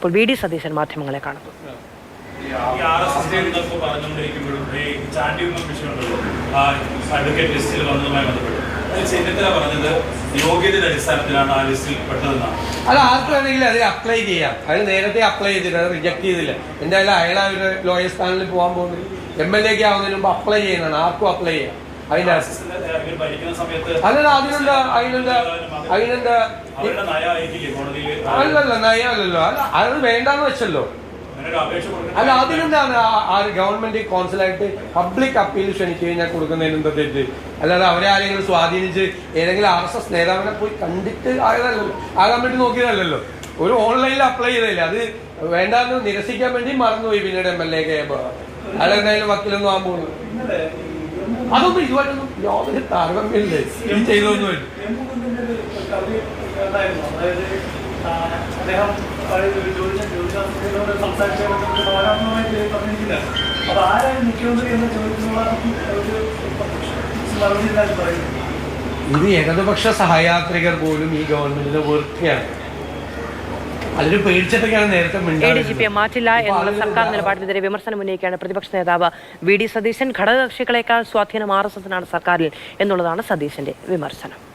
ഇപ്പോൾ V D Satheesan മാധ്യമങ്ങളെ കാണുന്നു. അത് ആർക്ക് വേണമെങ്കിലും അതിൽ അപ്ലൈ ചെയ്യാം. അയാൾ നേരത്തെ അപ്ലൈ ചെയ്തിട്ട് അത് റിജക്ട് ചെയ്തില്ല. എന്തായാലും അയാൾ ആ ഒരു ലോയർ സ്ഥാനത്തിൽ പോകാൻ പോകുന്നത് എം എൽ എക്ക് ആവുന്നതിന് മുമ്പ് അപ്ലൈ ചെയ്യുന്നതാണ് ആർക്കും അപ്ലൈ ചെയ്യാം. അതിന്റെ അല്ലല്ല അതിനെന്താ അതിനെന്താ അതിനെന്താ? അല്ലല്ല അത് വേണ്ടാന്ന് വെച്ചല്ലോ. അല്ല അതിനെന്താണ് ആ- ഗവൺമെന്റ് കോൺസുലായിട്ട് പബ്ലിക് അപ്പീൽ ക്ഷണിച്ചു കഴിഞ്ഞാൽ കൊടുക്കുന്നതിന് എന്താ തെറ്റ്? അല്ലാതെ അവരെ ആരെങ്കിലും സ്വാധീനിച്ച് ഏതെങ്കിലും ആർ എസ് എസ് നേതാവിനെ പോയി കണ്ടിട്ട് ആയതല്ലല്ലോ ആകാൻ വേണ്ടി നോക്കിയതല്ലല്ലോ. ഒരു ഓൺലൈനിൽ അപ്ലൈ ചെയ്തില്ല അത് വേണ്ടാന്ന് നിരസിക്കാൻ വേണ്ടി മറന്നുപോയി പിന്നീട് എം എൽ എ കെ അല്ലെന്തായാലും വക്കീലൊന്നും ആകാൻ പോകുന്നു അതൊന്നും ഇതുമായിട്ടൊന്നും യാതൊരു താരതമ്യമില്ലേ. ഈ ചെയ്തൊന്നും ഉണ്ടായിരുന്നു. അതായത് അദ്ദേഹം പഴയ ഒരു ജ്യോതിഷ ജ്യോതിശാസ്ത്രത്തിനോട് സംസാരിച്ചതൊക്കെ സാധാരണമായിട്ട് പറഞ്ഞിട്ടില്ല അപ്പൊ ആരാണ് മുഖ്യമന്ത്രി എന്ന ഒരു മറുപടി എന്തായാലും പറയുന്നത് ഇത് ഏകദപക്ഷ സഹയാത്രികർ പോലും ഈ ഗവൺമെന്റിന് വെറുക്കുകയാണ് അതിന് പേടിച്ചിട്ടൊക്കെയാണ് നേരത്തെ എ ഡി. ജി പിയെ മാറ്റില്ല എന്നുള്ള സർക്കാർ നിലപാടിനെതിരെ വിമർശനം ഉന്നയിക്കുകയാണ് പ്രതിപക്ഷ നേതാവ് വി. ഡി. സതീശൻ. ഘടകകക്ഷികളെക്കാൾ സ്വാധീനം ആർ. എസ്. എസിനാണ് സർക്കാരിൽ എന്നുള്ളതാണ് സതീശന്റെ വിമർശനം.